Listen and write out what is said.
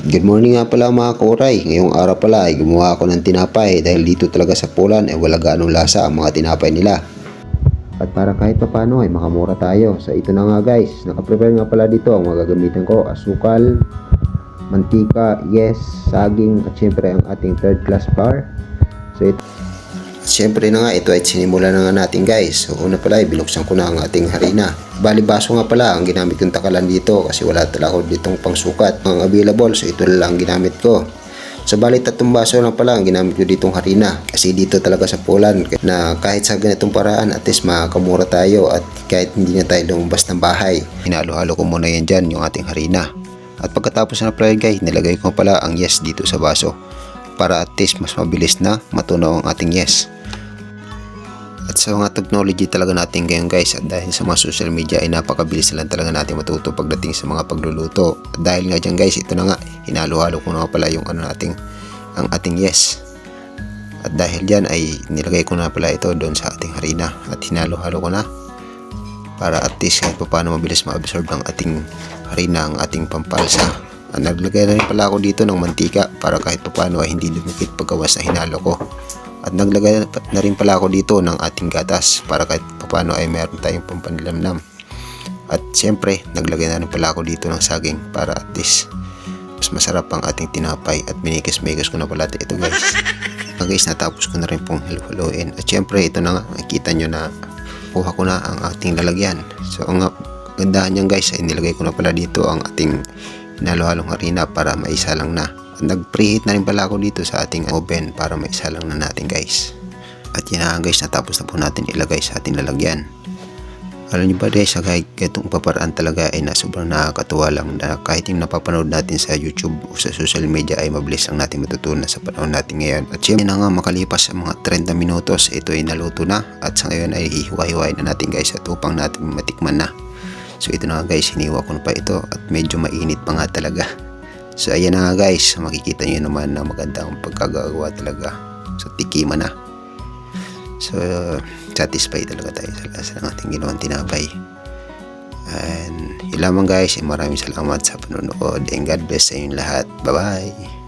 Good morning nga pala mga kauray. Ngayong araw pala ay gumawa ako ng tinapay dahil dito talaga sa Poland ay wala ganong lasa ang mga tinapay nila. At para kahit papano ay makamura tayo. So ito na nga guys, nakaprepare nga pala dito ang mga gagamitan ko. Asukal, mantika, yes, saging at syempre ang ating third class bar. So ito, Siyempre na nga, ito ay sinimula na nga natin guys. So una pala ay binuksan ko na ang ating harina. Bali baso nga pala ang ginamit kong takalan dito kasi wala talaga ditong pangsukat. Ang available, so ito lang ang ginamit ko. So bali tatlong baso lang pala ang ginamit ko ditong harina. Kasi dito talaga sa Poland na kahit sa ganitong paraan at least makakamura tayo at kahit hindi na tayo lumabas ng bahay. Hinalo-halo ko muna yan dyan yung ating harina. At pagkatapos na pala guys, nilagay ko pala ang yes dito sa baso para at least mas mabilis na matunaw ang ating yes. At sa mga technology talaga natin ngayon guys at dahil sa mga social media ay napakabilis na lang talaga natin matuto pagdating sa mga pagluluto. At dahil nga dyan guys, ito na nga, hinalo-halo ko na pala yung ano nating, ang ating yes. At dahil dyan ay nilagay ko na pala ito doon sa ating harina at hinalo-halo ko na para at least kahit pa paano mabilis ma-absorb ng ating harina ang ating pampalsa. Naglagay na rin pala ako dito ng mantika para kahit pa paano ay hindi dumikit paggawas na hinalo ko. At naglagay na rin pala ako dito ng ating gatas para kahit paano ay meron tayong pampanilamnam. At siyempre, naglagay na rin pala ako dito ng saging para at least mas masarap ang ating tinapay at minikis-mikis ko na pala ito guys. Mga guys, natapos ko na rin pong halu-haluin. At siyempre, ito na nga, nakikita nyo na kuha ko na ang ating lalagyan. So, ang gandahan niyan guys, ay nilagay ko na pala dito ang ating hinalo-halong harina para maisa lang na. Nag-preheat na rin pala ako dito sa ating oven para maisa lang na natin guys. At yan na guys, natapos na po natin ilagay sa ating lalagyan. Alam niyo ba guys, kahit itong paparaan talaga ay na sobrang nakakatuwa lang na kahit yung napapanood natin sa YouTube o sa social media ay mabilis lang natin matutunan sa panahon natin ngayon. At syempre na nga makalipas sa mga 30 minutos, ito ay naluto na at sa ngayon ay hiwa-hiwain na natin guys at upang natin matikman na. So ito na nga guys, hiniwa ko na pa ito at medyo mainit pa nga talaga. So ayan na nga guys, makikita nyo naman na maganda ang pagkagagawa talaga. So tikiman na. So satisfied talaga tayo sa lasa ng ating ginawang tinapay. And yun lamang guys, maraming salamat sa panonood and God bless sa inyong lahat. Bye bye!